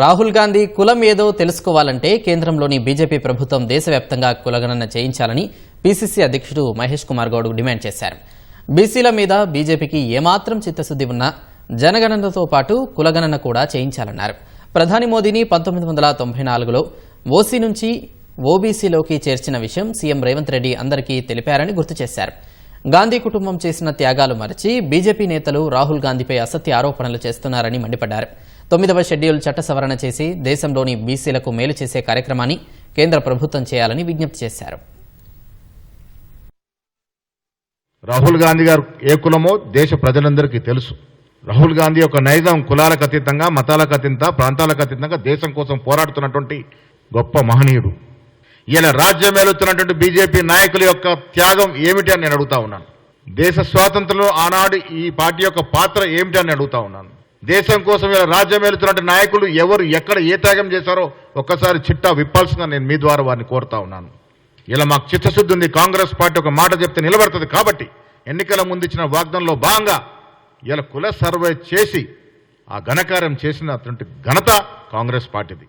రాహుల్ గాంధీ కులం ఏదో తెలుసుకోవాలంటే కేంద్రంలోని బీజేపీ ప్రభుత్వం దేశవ్యాప్తంగా కులగణన చేయించాలని పీసీసీ అధ్యక్షుడు మహేష్ కుమార్ గౌడ్ డిమాండ్ చేశారు. బీసీల మీద బీజేపీకి ఏమాత్రం చిత్తశుద్ధి ఉన్నా జనగణనతో పాటు కులగణన కూడా చేయించాలన్నారు. ప్రధాని మోదీని పంతొమ్మిది వందల తొంభై నాలుగులో ఓసీ నుంచి ఓబీసీలోకి చేర్చిన విషయం సీఎం రేవంత్ రెడ్డి అందరికీ తెలిపారని గుర్తు చేశారు. గాంధీ కుటుంబం చేసిన త్యాగాలు మరచి బీజేపీ నేతలు రాహుల్ గాంధీపై అసత్య ఆరోపణలు చేస్తున్నారని మండిపడ్డారు. తొమ్మిదవ షెడ్యూల్ చట్ట సవరణ చేసి దేశంలోని బీసీలకు మేలు చేసే కార్యక్రమాన్ని కేంద్ర ప్రభుత్వం చేయాలని విజ్ఞప్తి చేశారు. రాహుల్ గాంధీ గారు ఏ కులమో దేశ ప్రజలందరికీ తెలుసు. రాహుల్ గాంధీ యొక్క నైజం కులాలకు అతీతంగా మతాలకు అతీతంగా ప్రాంతాలకు అతీతంగా దేశం కోసం పోరాడుతున్నటువంటి గొప్ప మహనీయుడు. ఇలా రాజ్యం మేలుతున్నటువంటి బీజేపీ నాయకుల యొక్క త్యాగం ఏమిటి అని నేను అడుగుతా ఉన్నాను. దేశ స్వాతంత్రంలో ఆనాడు ఈ పార్టీ యొక్క పాత్ర ఏమిటి అని అడుగుతా ఉన్నాను. దేశం కోసం ఇలా రాజ్యం ఏలుతున్నటువంటి నాయకులు ఎవరు ఎక్కడ ఏ త్యాగం చేశారో ఒక్కసారి చిట్టా విప్పాల్సిందిగా నేను మీ ద్వారా వారిని కోరుతా ఉన్నాను. ఇలా మాకు చిత్తశుద్ధి ఉంది కాంగ్రెస్ పార్టీ ఒక మాట చెప్తే నిలబడుతుంది కాబట్టి ఎన్నికల ముందు ఇచ్చిన వాగ్దానంలో భాగంగా ఇలా కుల సర్వే చేసి ఆ ఘనకార్యం చేసినటువంటి ఘనత కాంగ్రెస్ పార్టీది.